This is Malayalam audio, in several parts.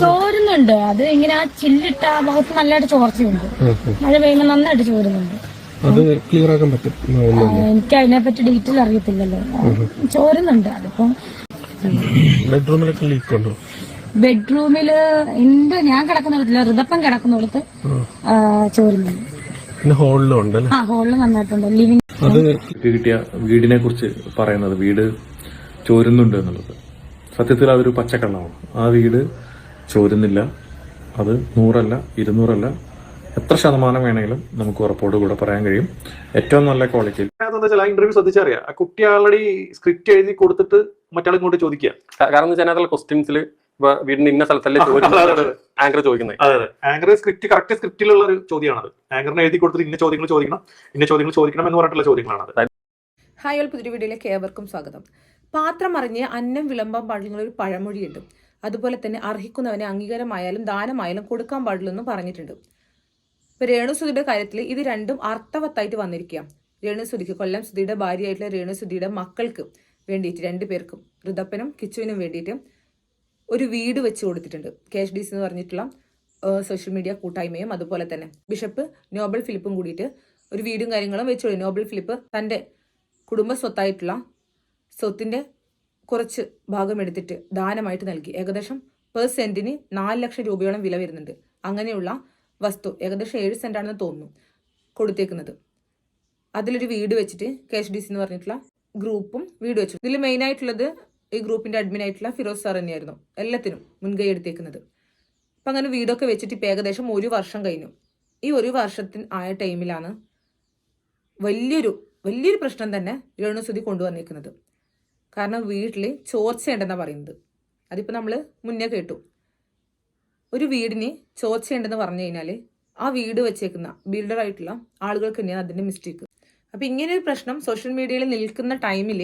ചോരുന്നുണ്ട്. അത് ഇങ്ങനെ ആ ചില്ലിട്ട ആ ഭാഗത്ത് നല്ലതായിട്ട് ചോർച്ചയുണ്ട്. മഴ പെയ്യുമ്പോൾ നന്നായിട്ട് ചോരുന്നുണ്ട്. അത് ക്ലിയർ ആക്കാൻ പറ്റും എനിക്ക് അതിനെ പറ്റി ഡീറ്റെയിൽ അറിയത്തില്ലല്ലോ ചോരുന്നുണ്ട്. അതിപ്പോ ബെഡ്റൂമിലൊക്കെ ലീക്ക് ഉണ്ടോ? ബെഡ്റൂമിൽ എന്റെ ഞാൻ കിടക്കുന്നിടത്തില്ല ഋതപ്പം കിടക്കുന്നിടത്ത് ചോരുന്നുണ്ട്. പിന്നെ ഹോളിലും ഉണ്ട് ആ ഹോളിൽ നന്നായിട്ടുണ്ട്. ലിവിങ് അത് കിട്ടിയ വീടിനെ കുറിച്ച് പറയുന്നത് വീട് ചോരുന്നുണ്ട് എന്നുള്ളത്. സത്യത്തിൽ അതൊരു പച്ചക്കള്ളമാണ്. ആ വീട് ചോരുന്നില്ല. അത് നൂറല്ല ഇരുന്നൂറല്ല. എത്ര ശതമാനം വേണമെങ്കിലും നമുക്ക് ഉറപ്പോട് കൂടെ പറയാൻ കഴിയും. ഏറ്റവും നല്ല ക്വാളിറ്റി ആ ഇന്റർവ്യൂ ശ്രദ്ധിച്ചറിയാം. ആ കുട്ടി ആൾറെഡി സ്ക്രിപ്റ്റ് എഴുതി കൊടുത്തിട്ട് മറ്റാൾ ഇങ്ങോട്ട് ചോദിക്കുക. കാരണം എന്ന് വെച്ചാൽ ക്വസ്റ്റ്യൻസിൽ വീടിന് ഇന്ന സ്ഥലത്തല്ലേ. ആങ്കർ ചോദിക്കുന്നത്? അതെ. അതെ ആങ്കർ സ്ക്രിപ്റ്റ് കറക്റ്റ് സ്ക്രിപ്റ്റിലുള്ള ഒരു ചോദ്യമാണത്. ആങ്കറിന് എഴുതി കൊടുത്തിട്ട് ഇന്ന ചോദ്യങ്ങൾ ചോദിക്കണം ഇന്ന ചോദ്യങ്ങൾ ചോദിക്കണം എന്ന് പറഞ്ഞിട്ടുള്ള ചോദ്യങ്ങളാണ് ഹായ് ഓൾ പുതിയ വീഡിയോയിലേക്ക് ഏവർക്കും സ്വാഗതം. പാത്രം അറിഞ്ഞ് അന്നം വിളമ്പാൻ പാടുന്ന ഒരു പഴമൊഴിയുണ്ട്. അതുപോലെ തന്നെ അർഹിക്കുന്നവനെ അംഗീകാരമായാലും ദാനമായാലും കൊടുക്കാൻ പാടില്ലെന്നും പറഞ്ഞിട്ടുണ്ട്. ഇപ്പൊ രേണുസുതിയുടെ കാര്യത്തിൽ ഇത് രണ്ടും അർത്ഥവത്തായിട്ട് വന്നിരിക്കുക രേണുസുതിക്ക് കൊല്ലം സുധിയുടെ ഭാര്യയായിട്ടുള്ള രേണുസുതിയുടെ മക്കൾക്ക് വേണ്ടിയിട്ട് രണ്ടു പേർക്കും ഋതപ്പനും കിച്ചുവിനും വേണ്ടിയിട്ട് ഒരു വീട് വെച്ച് കൊടുത്തിട്ടുണ്ട്. കെ ഡി സി എന്ന് പറഞ്ഞിട്ടുള്ള സോഷ്യൽ മീഡിയ കൂട്ടായ്മയും അതുപോലെ തന്നെ. ബിഷപ്പ് നോബൽ ഫിലിപ്പും കൂടിയിട്ട് ഒരു വീടും കാര്യങ്ങളും വെച്ചു. നോബൽ ഫിലിപ്പ് തന്റെ കുടുംബ സ്വത്തായിട്ടുള്ള സ്വത്തിന്റെ കുറച്ച് ഭാഗം എടുത്തിട്ട് ദാനമായിട്ട് നൽകി. ഏകദേശം പെർ സെന്റിന് നാല് ലക്ഷം രൂപയോളം വില വരുന്നുണ്ട്. അങ്ങനെയുള്ള വസ്തു ഏകദേശം ഏഴ് സെന്റാണെന്ന് തോന്നുന്നു കൊടുത്തേക്കുന്നത്. അതിലൊരു വീട് വെച്ചിട്ട് കെ എച്ച് ഡി സി എന്ന് പറഞ്ഞിട്ടുള്ള ഗ്രൂപ്പും വീട് വെച്ചു. ഇതിൽ മെയിൻ ആയിട്ടുള്ളത് ഈ ഗ്രൂപ്പിന്റെ അഡ്മിൻ ആയിട്ടുള്ള ഫിറോസ് സാർ തന്നെയായിരുന്നു. എല്ലാത്തിനും മുൻകൈ എടുത്തേക്കുന്നത്. അപ്പം അങ്ങനെ വീടൊക്കെ വെച്ചിട്ട് ഇപ്പം ഏകദേശം ഒരു വർഷം കഴിഞ്ഞു. ഈ ഒരു വർഷത്തിന് ആയ ടൈമിലാണ് വലിയൊരു വലിയൊരു പ്രശ്നം തന്നെ രേണുസുതി കൊണ്ടുവന്നേക്കുന്നത്. കാരണം വീട്ടിൽ ചോർച്ചയുണ്ടെന്നാണ് പറയുന്നത്. അതിപ്പോൾ നമ്മൾ മുന്നേ കേട്ടു. ഒരു വീടിന് ചോർച്ചയുണ്ടെന്ന് പറഞ്ഞു കഴിഞ്ഞാൽ ആ വീട് വെച്ചേക്കുന്ന ബിൽഡറായിട്ടുള്ള ആളുകൾക്ക് തന്നെയാണ് അതിന്റെ മിസ്റ്റേക്ക് അപ്പോൾ ഇങ്ങനെ ഒരു പ്രശ്നം സോഷ്യൽ മീഡിയയിൽ നിൽക്കുന്ന ടൈമിൽ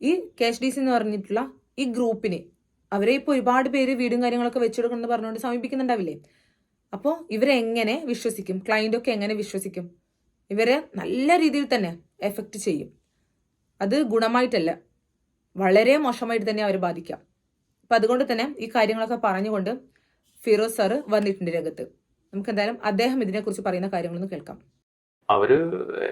ഈ കാഷ് ഡി സി എന്ന് പറഞ്ഞിട്ടുള്ള ഈ ഗ്രൂപ്പിന് അവരെ ഇപ്പോൾ ഒരുപാട് പേര് വീടും കാര്യങ്ങളൊക്കെ വെച്ചെടുക്കണമെന്ന് പറഞ്ഞുകൊണ്ട് സമീപിക്കുന്നുണ്ടാവില്ലേ? അപ്പോൾ ഇവരെങ്ങനെ വിശ്വസിക്കും? ക്ലയന്റൊക്കെ എങ്ങനെ വിശ്വസിക്കും? ഇവരെ നല്ല രീതിയിൽ തന്നെ എഫക്റ്റ് ചെയ്യും. അത് ഗുണമായിട്ടല്ല. വളരെ മോശമായിട്ട് തന്നെ അവരെ ബാധിക്കാം. അപ്പം അതുകൊണ്ട് തന്നെ ഈ കാര്യങ്ങളൊക്കെ പറഞ്ഞുകൊണ്ട് ഫിറോസ് സാറ് വന്നിട്ടുണ്ട് രംഗത്ത്. നമുക്ക് എന്തായാലും അദ്ദേഹം ഇതിനെക്കുറിച്ച് പറയുന്ന കാര്യങ്ങളൊന്ന് കേൾക്കാം. അവർ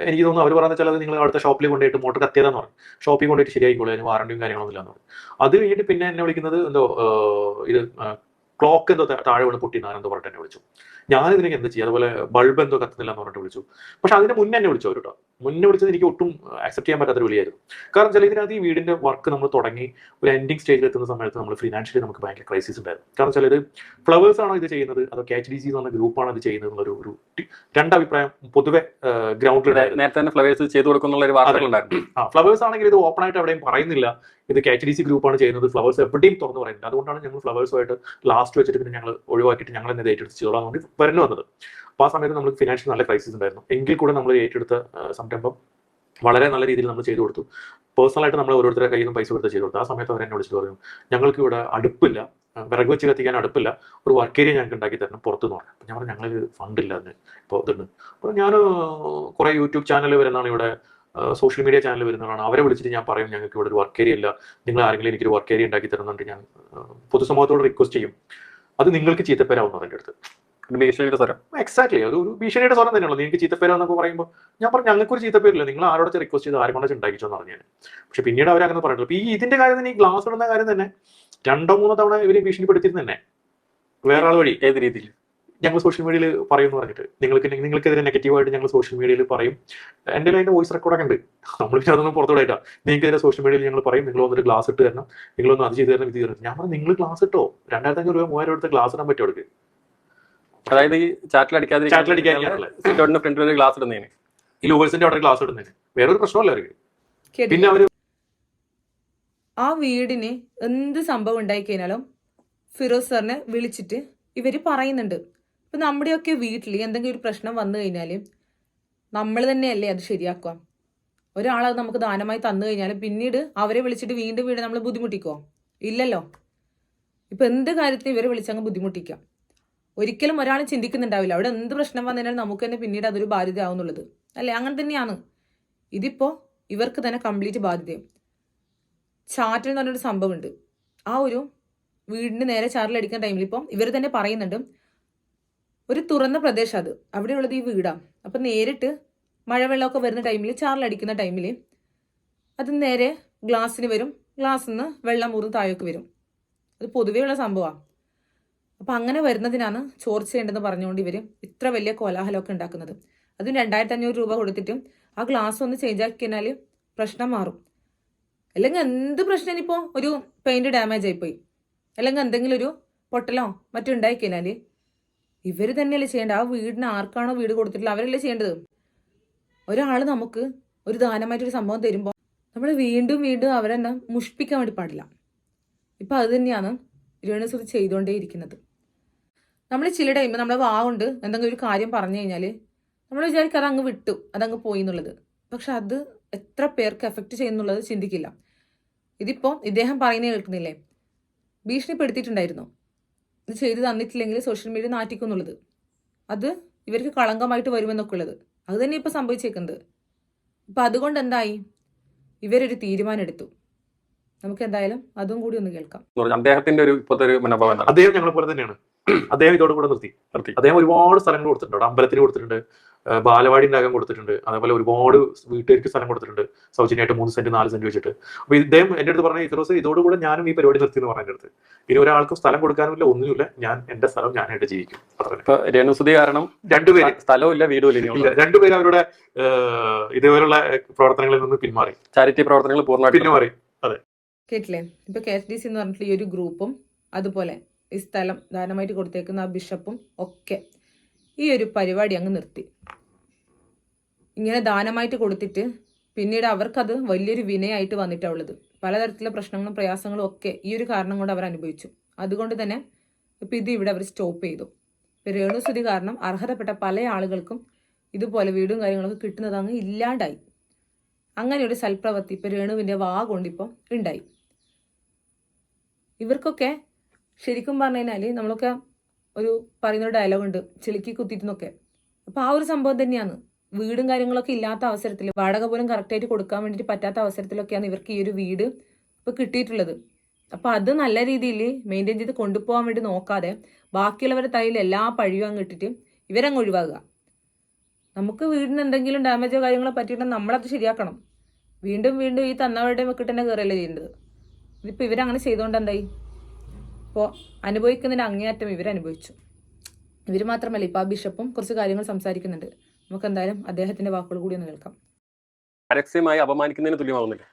എനിക്ക് തോന്നുന്നു അവർ പറഞ്ഞ ചിലത് നിങ്ങൾ അടുത്ത ഷോപ്പിൽ കൊണ്ടുപോയിട്ട് മോട്ടർ കത്തിയതാന്ന് പറഞ്ഞു. ഷോപ്പിൽ കൊണ്ടുപോയിട്ട് ശരിയായിക്കോളൂ അതിന് വാറണ്ടിയും കാര്യങ്ങളൊന്നും ഇല്ലാന്ന് പറഞ്ഞു. അത് കഴിഞ്ഞിട്ട് പിന്നെ എന്നെ വിളിക്കുന്നത് എന്തോ ഇത് ക്ലോക്ക് എന്തോ താഴെ വീണ് പൊട്ടി എന്തോ പറഞ്ഞിട്ട് എന്നെ വിളിച്ചു. ഞാൻ ഇതിനൊക്കെ എന്ത് ചെയ്യും? അതുപോലെ ബൾബ് എന്തോ കത്തുന്നില്ല എന്ന് പറഞ്ഞിട്ട് വിളിച്ചു. പക്ഷെ അതിന് മുന്നേ എന്നെ വിളിച്ചു കേട്ടോ. മുന്നേ വിളിച്ചത് എനിക്ക് ഒട്ടും അക്സെപ്റ്റ് ചെയ്യാൻ പറ്റാത്തൊരു വിളിയായിരുന്നു. കാരണം ചില ഇതിനകത്ത് ഈ വീടിന്റെ വർക്ക് നമ്മൾ തുടങ്ങി ഒരു എൻഡിങ് സ്റ്റേജിൽ എത്തുന്ന സമയത്ത് നമ്മൾ ഫിനാൻഷ്യലി നമുക്ക് ഭയങ്കര ക്രൈസിസ് ഉണ്ടായിരുന്നു. കാരണം ചിലത് ഫ്ലവേഴ്സ് ആണോ ഇത് ചെയ്യുന്നത്? അതോ കെ എച്ച് ഡി സി എന്ന് പറഞ്ഞ ഗ്രൂപ്പാണ് ഇത് ചെയ്യുന്നത് എന്നുള്ള ഒരു രണ്ട് രണ്ടഭിപ്രായം പൊതുവെ ഗ്രൗണ്ടിൽ നേരത്തെ തന്നെ ഫ്ലവേഴ്സ് ചെയ്തു കൊടുക്കുന്ന ഒരു വാർത്തകളുണ്ടായിരുന്നു ആ ഫ്ലവേഴ്സ് ആണെങ്കിൽ ഇത് ഓപ്പൺ ആയിട്ട് എവിടെയും പറയുന്നില്ല. ഇത് കെ എച്ച് ഡി സി ഗ്രൂപ്പാണ് ചെയ്യുന്നത് ഫ്ലവേഴ്സ് എവിടെയും തുറന്നു പറയുന്നില്ല. അതുകൊണ്ടാണ് ഞങ്ങൾ ഫ്ലവേഴ്സുമായിട്ട് ലാസ്റ്റ് വെച്ചിട്ട് പിന്നെ ഞങ്ങൾ ഒഴിവാക്കിയിട്ട് ഞങ്ങൾ തന്നെ ഇത് ഏറ്റെടുത്ത് ചെയ്തോളാൻ വേണ്ടി വരുന്നു വന്നത് അപ്പോൾ ആ സമയത്ത് നമ്മൾക്ക് ഫിനാൻഷ്യൽ നല്ല ക്രൈസിസ് ഉണ്ടായിരുന്നു. എങ്കിൽ കൂടെ നമ്മൾ ഏറ്റെടുത്ത സംരംഭം വളരെ നല്ല രീതിയിൽ നമ്മൾ ചെയ്തു കൊടുത്തു. പേഴ്സണലായിട്ട് നമ്മൾ ഓരോരുത്തരുടെ കയ്യിൽ നിന്നും പൈസ കൊടുത്ത് ചെയ്തു കൊടുത്തു. ആ സമയത്ത് അവർ എന്നെ വിളിച്ചിട്ട് പറഞ്ഞു ഞങ്ങൾക്ക് ഇവിടെ അടുപ്പില്ല. വിറക് വെച്ച് കത്തിക്കാൻ അടുപ്പില്ല. ഒരു വർക്ക് ഏരിയ ഞങ്ങൾക്ക് ഉണ്ടാക്കി തരണം പുറത്തുനിന്ന് പറഞ്ഞു. അപ്പോൾ ഞാൻ പറഞ്ഞു ഞങ്ങൾ ഫണ്ടില്ല അതിന്. ഇപ്പോൾ ഇതുണ്ട്. അപ്പോൾ ഞാൻ കുറേ യൂട്യൂബ് ചാനൽ വരുന്നതാണ് ഇവിടെ സോഷ്യൽ മീഡിയ ചാനൽ വരുന്നതാണ്. അവരെ വിളിച്ചിട്ട് ഞാൻ പറയും ഞങ്ങൾക്ക് ഇവിടെ ഒരു വർക്ക് ഏരിയ ഇല്ല. നിങ്ങൾ ആരെങ്കിലും എനിക്കൊരു വർക്ക് ഏരിയ ഉണ്ടാക്കി തരുന്നുണ്ട് ഞാൻ പൊതുസമൂഹത്തോട് റിക്വസ്റ്റ് ചെയ്യും. അത് നിങ്ങൾക്ക് ചീത്തപ്പേരാവുന്നു അതിന്റെ അടുത്ത്. ഭീഷണിയുടെ സ്വരം. എക്സാക്ട്ലി അത് ഒരു ഭീഷണിയുടെ സ്വരം തന്നെയുള്ളൂ നിങ്ങൾക്ക് ചീത്തപ്പേരോ എന്നൊക്കെ പറയുമ്പോൾ ഞാൻ പറഞ്ഞു ഞങ്ങൾക്ക് ഒരു ചീത്തപ്പേരില്ല നിങ്ങൾ ആരോടൊക്കെ റിക്വസ്റ്റ് ചെയ്ത് ആരെ കൊണ്ടാ ഉണ്ടാക്കിച്ചോന്ന് പറഞ്ഞു ഞാൻ. പക്ഷെ പിന്നീട് അവർ അങ്ങനെ പറഞ്ഞിട്ടുള്ളൂ ഈ ഇതിന്റെ കാര്യം തന്നെ ഈ ഗ്ലാസ് ഇടുന്ന കാര്യം തന്നെ രണ്ടോ മൂന്നോ തവണ ഇവർ ഭീഷണിപ്പെടുത്തിയിരുന്നു തന്നെ. വേറെ ആൾ വഴി. ഏത് രീതിയിൽ? ഞങ്ങൾ സോഷ്യൽ മീഡിയയിൽ പറയും എന്ന് പറഞ്ഞിട്ട്. നിങ്ങൾക്ക് നിങ്ങൾക്കെതിരെ നെഗറ്റീവായിട്ട് ഞങ്ങൾ സോഷ്യൽ മീഡിയയിൽ പറയും. എന്റെ അതിന്റെ വോയിസ് റെക്കോർഡൊക്കെ ഉണ്ട്. നമ്മൾ പിന്നെ അതൊന്നും പുറത്തുവിടായിട്ടാ നിങ്ങൾക്കെതിരെ സോഷ്യൽ മീഡിയയിൽ ഞങ്ങൾ പറയും. നിങ്ങൾ വന്നിട്ട് ഗ്ലാസ് ഇട്ട് തരണം. നിങ്ങൾ ഒന്ന് അത് ചെയ്ത് തരണം ഇത് തരണം. ഞാൻ പറഞ്ഞു നിങ്ങൾ ഗ്ലാസ് ഇട്ടോ? രണ്ടായിരത്തി അഞ്ഞൂറ് രൂപ മൂവായിരം എടുത്ത് ഗ്ലാസ് ഇടാൻ പറ്റുമോ അവർക്ക്? അതായത് ഈ ചാറ്റിൽ അടിക്കാതെ ചാറ്റിൽ അടിക്കാതിരിക്കാനുള്ള. സിറ്റൗട്ടിന്റെ ഫ്രണ്ടിൽ ഒരു ഗ്ലാസ് ഇടുന്നതിന്. ഈ ലൂവേഴ്സിന്റെ അവിടെ ഗ്ലാസ് ഇടുന്നതിന്. വേറൊരു പ്രശ്നമല്ല അവർക്ക്. പിന്നെ അവർ ആ വീടിന് എന്ത് സംഭവം ഉണ്ടായി കഴിഞ്ഞാലും ഫിറോസ് സാറിനെ വിളിച്ചിട്ട് ഇവർ പറയുന്നുണ്ട്. ഇപ്പം നമ്മുടെയൊക്കെ വീട്ടിൽ എന്തെങ്കിലും ഒരു പ്രശ്നം വന്നു കഴിഞ്ഞാൽ നമ്മൾ തന്നെയല്ലേ അത് ശരിയാക്കുക. ഒരാളത് നമുക്ക് ദാനമായി തന്നു കഴിഞ്ഞാൽ പിന്നീട് അവരെ വിളിച്ചിട്ട് വീണ്ടും വീണ്ടും നമ്മൾ ബുദ്ധിമുട്ടിക്കുമോ ഇല്ലല്ലോ. ഇപ്പം എന്ത് കാര്യത്തിന് ഇവരെ വിളിച്ചങ്ങ് ബുദ്ധിമുട്ടിക്കാം. ഒരിക്കലും ഒരാൾ ചിന്തിക്കുന്നുണ്ടാവില്ല. അവിടെ എന്ത് പ്രശ്നം വന്നാലും നമുക്ക് തന്നെ പിന്നീട് അതൊരു ബാധ്യത ബാധ്യതയാവുന്നുള്ളത്. അല്ലേ? അങ്ങനെ തന്നെയാണ്. ഇതിപ്പോൾ ഇവർക്ക് തന്നെ കംപ്ലീറ്റ് ബാധ്യതയും. ചാറ്റൽ എന്ന് പറഞ്ഞൊരു സംഭവമുണ്ട്. ആ ഒരു വീടിന് നേരെ ചാറിലടിക്കുന്ന ടൈമിൽ ഇപ്പം ഇവർ തന്നെ പറയുന്നുണ്ട് ഒരു തുറന്ന പ്രദേശം അത്. അവിടെയുള്ളത് ഈ വീടാണ് അപ്പം നേരിട്ട് മഴവെള്ളമൊക്കെ വരുന്ന ടൈമിൽ ചാറിലടിക്കുന്ന ടൈമിൽ അത് നേരെ ഗ്ലാസ്സിന് വരും. ഗ്ലാസ്സിൽ നിന്ന് വെള്ളം ഊർന്ന് താഴേക്ക് വരും. അത് പൊതുവെയുള്ള സംഭവമാണ് അപ്പം അങ്ങനെ വരുന്നതിനാണ് ചോർച്ചയുണ്ടെന്ന് പറഞ്ഞുകൊണ്ട് ഇവർ ഇത്ര വലിയ കോലാഹലമൊക്കെ ഉണ്ടാക്കുന്നത്. അതും രണ്ടായിരത്തി അഞ്ഞൂറ് രൂപ കൊടുത്തിട്ടും ആ ഗ്ലാസ് ഒന്ന് ചേഞ്ച് ആക്കി കഴിഞ്ഞാൽ പ്രശ്നം മാറും. അല്ലെങ്കിൽ എന്ത് പ്രശ്നം ഇപ്പോൾ ഒരു പെയിന്റ് ഡാമേജ് ആയിപ്പോയി അല്ലെങ്കിൽ എന്തെങ്കിലും ഒരു പൊട്ടലോ മറ്റോ ഉണ്ടായി കഴിഞ്ഞാൽ ഇവർ തന്നെയല്ലേ ചെയ്യേണ്ടത്. ആ വീടിന് ആർക്കാണോ വീട് കൊടുത്തിട്ടുള്ളത്? അവരല്ലേ ചെയ്യേണ്ടത്? ഒരാൾ നമുക്ക് ഒരു ദാനമായിട്ടൊരു സംഭവം തരുമ്പോൾ നമ്മൾ വീണ്ടും വീണ്ടും അവരെന്നെ മുഷിപ്പിക്കാൻ വേണ്ടി പാടില്ല. ഇപ്പം അത് തന്നെയാണ് തിരുവനന്തപുരത്ത് ചെയ്തുകൊണ്ടേയിരിക്കുന്നത്. നമ്മൾ ചില ടൈം നമ്മളെ വാവുണ്ട് എന്തെങ്കിലും ഒരു കാര്യം പറഞ്ഞു കഴിഞ്ഞാൽ നമ്മൾ വിചാരിക്കും അതങ്ങ് വിട്ടു അതങ്ങ് പോയി എന്നുള്ളത്. പക്ഷെ അത് എത്ര പേർക്ക് എഫക്റ്റ് ചെയ്യുന്നുള്ളത് ചിന്തിക്കില്ല. ഇതിപ്പോൾ ഇദ്ദേഹം പറയുന്നത് കേൾക്കുന്നില്ലേ? ഭീഷണിപ്പെടുത്തിയിട്ടുണ്ടായിരുന്നു. ഇത് ചെയ്തു തന്നിട്ടില്ലെങ്കിൽ സോഷ്യൽ മീഡിയ നാറ്റിക്കുന്നുള്ളത് അത് ഇവർക്ക് കളങ്കമായിട്ട് വരുമെന്നൊക്കെ ഉള്ളത്. അത് തന്നെ ഇപ്പോൾ സംഭവിച്ചേക്കുന്നത്. ഇപ്പം അതുകൊണ്ട് എന്തായി? ഇവരൊരു തീരുമാനം എടുത്തു നമുക്ക് എന്തായാലും അതും കൂടി ഒന്ന് കേൾക്കാം. അദ്ദേഹത്തിന്റെ ഒരു ഇപ്പോഴത്തെ ഒരു മനോഭാവം അദ്ദേഹം ഞങ്ങളെ പോലെ തന്നെയാണ്. അദ്ദേഹം ഇതോടെ കൂടെ നിർത്തി. നിർത്തി. അദ്ദേഹം ഒരുപാട് സ്ഥലങ്ങൾ കൊടുത്തിട്ടുണ്ട്. അവിടെ അമ്പലത്തിന് കൊടുത്തിട്ടുണ്ട്. ബാലവാടിന്റെ അകം കൊടുത്തിട്ടുണ്ട്. അതേപോലെ ഒരുപാട് വീട്ടുകാർക്ക് സ്ഥലം കൊടുത്തിട്ടുണ്ട്. സൗജന്യമായിട്ട് മൂന്ന് സെന്റ് നാല് സെന്റ് വെച്ചിട്ട്. അപ്പൊ ഇദ്ദേഹം എന്റെ അടുത്ത് പറഞ്ഞ ഫിറോസ് ഇതോടുകൂടെ ഞാനും ഈ പരിപാടി നിർത്തി എന്ന് പറഞ്ഞ അടുത്ത്. ഇനി ഒരാൾക്കും സ്ഥലം കൊടുക്കാനുമില്ല ഒന്നുമില്ല. ഞാൻ എന്റെ സ്ഥലം ഞാനായിട്ട് ജീവിക്കും. അത്ര രേണുസുതി കാരണം രണ്ടുപേര്. സ്ഥലമില്ല സ്ഥലവും ഇല്ല വീടും ഇല്ല ഇല്ല രണ്ടുപേരും അവരുടെ ഇതേപോലുള്ള പ്രവർത്തനങ്ങളിൽ നിന്ന് പിന്മാറി. ചാരിറ്റി പ്രവർത്തനങ്ങൾ പൂർണമായിട്ട് പിന്മാറി. അതെ. കേട്ടില്ലേ? ഇപ്പൊ കെ എസ് ഡി സി എന്ന് പറഞ്ഞിട്ടുള്ള ഈ ഒരു ഗ്രൂപ്പും അതുപോലെ ഈ സ്ഥലം ദാനമായിട്ട് കൊടുത്തേക്കുന്ന ആ ബിഷപ്പും ഒക്കെ ഈ ഒരു പരിപാടി അങ്ങ് നിർത്തി. ഇങ്ങനെ ദാനമായിട്ട് കൊടുത്തിട്ട് പിന്നീട് അവർക്കത് വലിയൊരു വിനയായിട്ട് വന്നിട്ടാണ് ഉള്ളത്. പലതരത്തിലുള്ള പ്രശ്നങ്ങളും പ്രയാസങ്ങളും ഒക്കെ ഈ ഒരു കാരണം കൊണ്ട് അവർ അനുഭവിച്ചു. അതുകൊണ്ട് തന്നെ ഇപ്പം ഇത് ഇവിടെ അവർ സ്റ്റോപ്പ് ചെയ്തു. ഇപ്പം രേണുസ്ഥിതി കാരണം അർഹതപ്പെട്ട പല ആളുകൾക്കും ഇതുപോലെ വീടും കാര്യങ്ങളൊക്കെ കിട്ടുന്നത് അങ്ങ് ഇല്ലാണ്ടായി. അങ്ങനെ ഒരു സൽപ്രവൃത്തി ഇപ്പം രേണുവിന്റെ വാ കൊണ്ടിപ്പം ഉണ്ടായി. ഇവർക്കൊക്കെ ശരിക്കും പറഞ്ഞു കഴിഞ്ഞാൽ നമ്മളൊക്കെ ഒരു പറയുന്ന ഒരു ഡയലോഗ് ഉണ്ട് ചിളുക്കി കുത്തിയിട്ടെന്നൊക്കെ. അപ്പോൾ ആ ഒരു സംഭവം തന്നെയാണ്. വീടും കാര്യങ്ങളൊക്കെ ഇല്ലാത്ത അവസരത്തിൽ വാടക പോലും കറക്റ്റായിട്ട് കൊടുക്കാൻ വേണ്ടിയിട്ട് പറ്റാത്ത അവസരത്തിലൊക്കെയാണ് ഇവർക്ക് ഈ ഒരു വീട് ഇപ്പോൾ കിട്ടിയിട്ടുള്ളത്. അപ്പോൾ അത് നല്ല രീതിയിൽ മെയിന്റെയിൻ ചെയ്ത് കൊണ്ടുപോകാൻ വേണ്ടി നോക്കാതെ ബാക്കിയുള്ളവരുടെ തലയിൽ എല്ലാ പഴിയും അങ്ങ് ഇട്ടിട്ട് ഇവരങ്ങ് ഒഴിവാകുക നമുക്ക് വീടിന് എന്തെങ്കിലും ഡാമേജോ കാര്യങ്ങളോ പറ്റിയിട്ടുണ്ടെങ്കിൽ നമ്മളത് ശരിയാക്കണം. വീണ്ടും വീണ്ടും ഈ തന്നവരുടെ വെക്കിട്ട് തന്നെ കയറിയല്ലേ ചെയ്യേണ്ടത്. ഇതിപ്പോൾ ഇവരങ്ങനെ ചെയ്തുകൊണ്ട് എന്തായി? ഇപ്പോൾ അനുഭവിക്കുന്നതിന് അങ്ങേയറ്റം ഇവരനുഭവിച്ചു. ഇവർ മാത്രമല്ല ഇപ്പോൾ ആ ബിഷപ്പും കുറച്ച് കാര്യങ്ങൾ സംസാരിക്കുന്നുണ്ട്. നമുക്ക് എന്തായാലും അദ്ദേഹത്തിന്റെ വാക്കുകൾ കൂടി ഒന്ന് കേൾക്കാം. പരസ്യമായി അപമാനിക്കുന്നതിന് തുല്യമാവുന്നില്ല.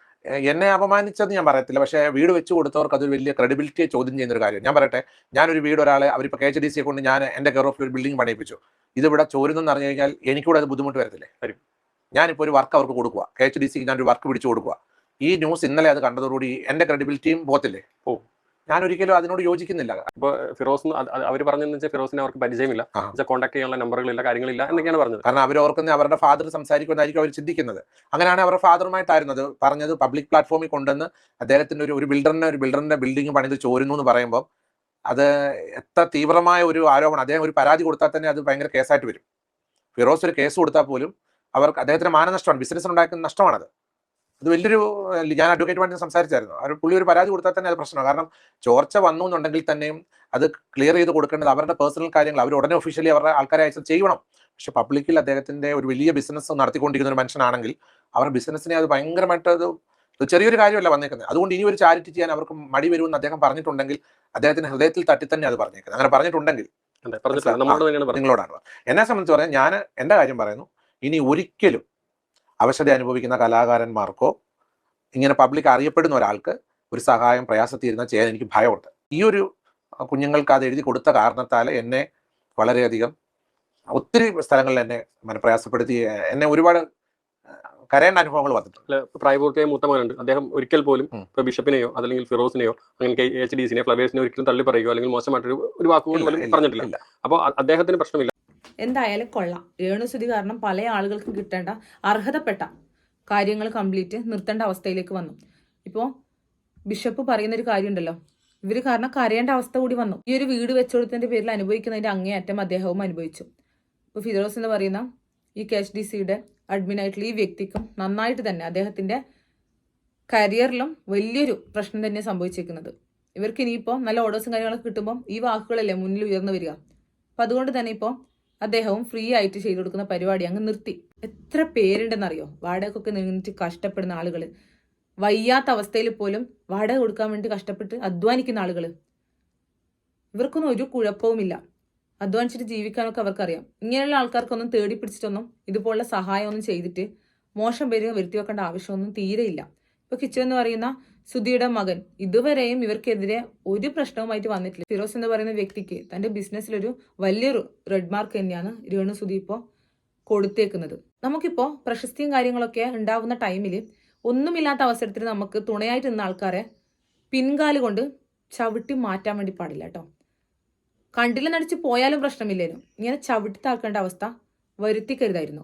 എന്നെ അപമാനിച്ചെന്ന് ഞാൻ പറയത്തില്ല. പക്ഷേ വീട് വെച്ച് കൊടുത്തവർക്ക് അതൊരു വലിയ ക്രെഡിബിലിറ്റിയെ ചോദ്യം ചെയ്യുന്ന ഒരു കാര്യം. ഞാൻ പറയട്ടെ ഞാനൊരു വീട് ഒരാളെ അവരിപ്പോൾ കെ എച്ച് ഡി സിയെ കൊണ്ട് ഞാൻ എന്റെ കെയർ ഓഫ് ഒരു ബിൽഡിംഗ് പണിയിപ്പിച്ചു. ഇതിവിടെ ചോരുന്നെന്ന് അറിഞ്ഞു കഴിഞ്ഞാൽ എനിക്കൂടെ അത് ബുദ്ധിമുട്ട് വരത്തില്ലേ? വരും. ഞാനിപ്പോൾ ഒരു വർക്ക് അവർക്ക് കൊടുക്കുക കെ എച്ച് ഡി സിക്ക് ഞാനൊരു വർക്ക് പിടിച്ചു കൊടുക്കുക ഈ ന്യൂസ് ഇന്നലെ അത് കണ്ടതോടുകൂടി എന്റെ ക്രെഡിബിലിറ്റിയും പോകത്തില്ലേ? പോവും. ഞാൻ ഒരിക്കലും അതിനോട് യോജിക്കുന്നില്ല. ഇപ്പൊ ഫിറോസ് അവർ പറഞ്ഞെന്ന് വെച്ചാൽ ഫിറോസിനെ അവർക്ക് പരിചയമില്ല. കോൺടാക്ട് ചെയ്യാനുള്ള നമ്പറുകളില്ല കാര്യങ്ങളില്ല എന്നൊക്കെയാണ് പറഞ്ഞത്. കാരണം അവർ ഓർക്കുന്ന അവരുടെ ഫാദർ സംസാരിക്കുന്നതായിരിക്കും അവർ ചിന്തിക്കുന്നത്. അങ്ങനെയാണ് അവരുടെ ഫാദറുമായിട്ടായിരുന്നത് പറഞ്ഞത് പബ്ലിക് പ്ലാറ്റ്ഫോമിൽ കൊണ്ടുവന്ന് അദ്ദേഹത്തിന്റെ ഒരു ഒരു ബിൽഡറിനെ ഒരു ബിൽഡറിന്റെ ബിൽഡിംഗ് പണിത് ചോരുന്നു എന്ന് പറയുമ്പോൾ അത് എത്ര തീവ്രമായ ഒരു ആരോപണം. അദ്ദേഹം ഒരു പരാതി കൊടുത്താൽ തന്നെ അത് ഭയങ്കര കേസായിട്ട് വരും. ഫിറോസ് ഒരു കേസ് കൊടുത്താൽ പോലും അവർക്ക് അദ്ദേഹത്തിന് മാനനഷ്ടമാണ്. ബിസിനസ് ഉണ്ടാക്കുന്ന നഷ്ടമാണത്. അത് വലിയൊരു ഞാൻ അഡ്വക്കേറ്റ് അഡ്വക്കേറ്റുമായിട്ട് സംസാരിച്ചായിരുന്നു. അവർ പുള്ളി ഒരു പരാതി കൊടുത്താൽ തന്നെ അത് പ്രശ്നമാണ്. കാരണം ചോർച്ച വന്നു എന്നുണ്ടെങ്കിൽ തന്നെയും അത് ക്ലിയർ ചെയ്ത് കൊടുക്കേണ്ടത് അവരുടെ പേഴ്സണൽ കാര്യങ്ങൾ അവർ ഉടനെ ഒഫീഷ്യലി അവരുടെ ആൾക്കാരെ അയച്ചത് ചെയ്യണം. പക്ഷെ പബ്ലിക്കിൽ അദ്ദേഹത്തിന്റെ ഒരു വലിയ ബിസിനസ് നടത്തിക്കൊണ്ടിരിക്കുന്ന ഒരു മനുഷ്യനാണെങ്കിൽ അവരുടെ ബിസിനസ്സിനെ അത് ഭയങ്കരമായിട്ട് അത് ചെറിയൊരു കാര്യമല്ല വന്നേക്കുന്നത്. അതുകൊണ്ട് ഇനി ഒരു ചാരിറ്റി ചെയ്യാൻ അവർക്ക് മടി വരുമെന്ന് അദ്ദേഹം പറഞ്ഞിട്ടുണ്ടെങ്കിൽ അദ്ദേഹത്തിന്റെ ഹൃദയത്തിൽ തട്ടി തന്നെ അത് പറഞ്ഞേക്കുന്നത്. അങ്ങനെ പറഞ്ഞിട്ടുണ്ടെങ്കിൽ നിങ്ങളോടാണ് എന്നെ സംബന്ധിച്ച് പറഞ്ഞാൽ ഞാൻ എന്റെ കാര്യം പറയുന്നു. ഇനി ഒരിക്കലും അവശത അനുഭവിക്കുന്ന കലാകാരന്മാർക്കോ ഇങ്ങനെ പബ്ലിക് അറിയപ്പെടുന്ന ഒരാൾക്ക് ഒരു സഹായം പ്രയാസത്തിരുന്ന ചെയ്യാൻ എനിക്ക് ഭയമുണ്ട്. ഈ ഒരു കുഞ്ഞുങ്ങൾക്ക് അത് എഴുതി കൊടുത്ത കാരണത്താൽ എന്നെ വളരെയധികം ഒത്തിരി സ്ഥലങ്ങളിൽ എന്നെ മനപ്രയാസപ്പെടുത്തി എന്നെ ഒരുപാട് കരയേണ്ട അനുഭവങ്ങൾ വന്നിട്ടുണ്ട്. പ്രായപൂർത്തിയായ മൂത്തമാനുണ്ട് അദ്ദേഹം ഒരിക്കൽ പോലും ഇപ്പോൾ ഇപ്പൊ ബിഷപ്പിനെയോ അല്ലെങ്കിൽ ഫിറോസിനെയോ അങ്ങനെ എച്ച് ഡി സിനെയോ ഫ്ലവേഴ്സിനെ ഒരിക്കലും തള്ളി പറയുകയോ അല്ലെങ്കിൽ മോശമായിട്ടൊരു ഒരു വാക്കുപോലും പോലും പറഞ്ഞിട്ടില്ല. അപ്പോൾ അദ്ദേഹത്തിന് പ്രശ്നമില്ല. എന്തായാലും കൊള്ളാം. രേണുസുതി കാരണം പല ആളുകൾക്കും കിട്ടേണ്ട അർഹതപ്പെട്ട കാര്യങ്ങൾ കംപ്ലീറ്റ് നിർത്തേണ്ട അവസ്ഥയിലേക്ക് വന്നു. ഇപ്പോൾ ബിഷപ്പ് പറയുന്ന ഒരു കാര്യമുണ്ടല്ലോ. ഇവർ കാരണം കരയേണ്ട അവസ്ഥ കൂടി വന്നു. ഈ ഒരു വീട് വെച്ചുകൊടുത്തതിന്റെ പേരിൽ അനുഭവിക്കുന്നതിന്റെ അങ്ങേയറ്റം അദ്ദേഹവും അനുഭവിച്ചു. ഇപ്പോൾ ഫിറോസ് എന്ന് പറയുന്ന ഈ കെ എച്ച് ഡി സിയുടെ അഡ്മിനായിട്ടുള്ള ഈ വ്യക്തിക്കും നന്നായിട്ട് തന്നെ അദ്ദേഹത്തിന്റെ കരിയറിലും വലിയൊരു പ്രശ്നം തന്നെ സംഭവിച്ചിരിക്കുന്നത് ഇവർക്ക് ഇനിയിപ്പോൾ നല്ല ഓർഡേഴ്സും കാര്യങ്ങളൊക്കെ കിട്ടുമ്പോൾ ഈ വാക്കുകളല്ലേ മുന്നിൽ ഉയർന്നു വരിക. അപ്പം അതുകൊണ്ട് തന്നെ ഇപ്പോൾ അദ്ദേഹവും ഫ്രീ ആയിട്ട് ചെയ്തു കൊടുക്കുന്ന പരിപാടി അങ്ങ് നിർത്തി. എത്ര പേരുണ്ടെന്നറിയോ? വാടകയ്ക്കൊക്കെ നിന്നിട്ട് കഷ്ടപ്പെടുന്ന ആളുകൾ വയ്യാത്ത അവസ്ഥയിൽ പോലും വാടക കൊടുക്കാൻ വേണ്ടി കഷ്ടപ്പെട്ട് അധ്വാനിക്കുന്ന ആളുകൾ ഇവർക്കൊന്നും ഒരു കുഴപ്പവുമില്ല. അധ്വാനിച്ചിട്ട് ജീവിക്കാനൊക്കെ അവർക്കറിയാം. ഇങ്ങനെയുള്ള ആൾക്കാർക്കൊന്നും തേടി പിടിച്ചിട്ടൊന്നും ഇതുപോലുള്ള സഹായമൊന്നും ചെയ്തിട്ട് മോശം പേര് വരുത്തി വെക്കേണ്ട ആവശ്യമൊന്നും തീരെയില്ല. ഇപ്പൊ കിച്ചു എന്ന് പറയുന്ന സുധിയുടെ മകൻ. ഇതുവരെയും ഇവർക്കെതിരെ ഒരു പ്രശ്നവുമായിട്ട് വന്നിട്ടില്ല. ഫിറോസ് എന്ന് പറയുന്ന വ്യക്തിക്ക് തന്റെ ബിസിനസ്സിലൊരു വലിയൊരു റെഡ് മാർക്ക് തന്നെയാണ് രേണു സുധി ഇപ്പോ കൊടുത്തേക്കുന്നത്. നമുക്കിപ്പോ പ്രശസ്തിയും കാര്യങ്ങളൊക്കെ ഉണ്ടാവുന്ന ടൈമിൽ ഒന്നുമില്ലാത്ത അവസരത്തിൽ നമുക്ക് തുണയായിട്ട് നിന്ന ആൾക്കാരെ പിൻകാൽ കൊണ്ട് ചവിട്ടി മാറ്റാൻ വേണ്ടി പാടില്ല കേട്ടോ. കണ്ടില്ല നടിച്ച് പോയാലും പ്രശ്നമില്ലേനും. ഇങ്ങനെ ചവിട്ടി താക്കേണ്ട അവസ്ഥ വരുത്തിക്കരുതായിരുന്നു.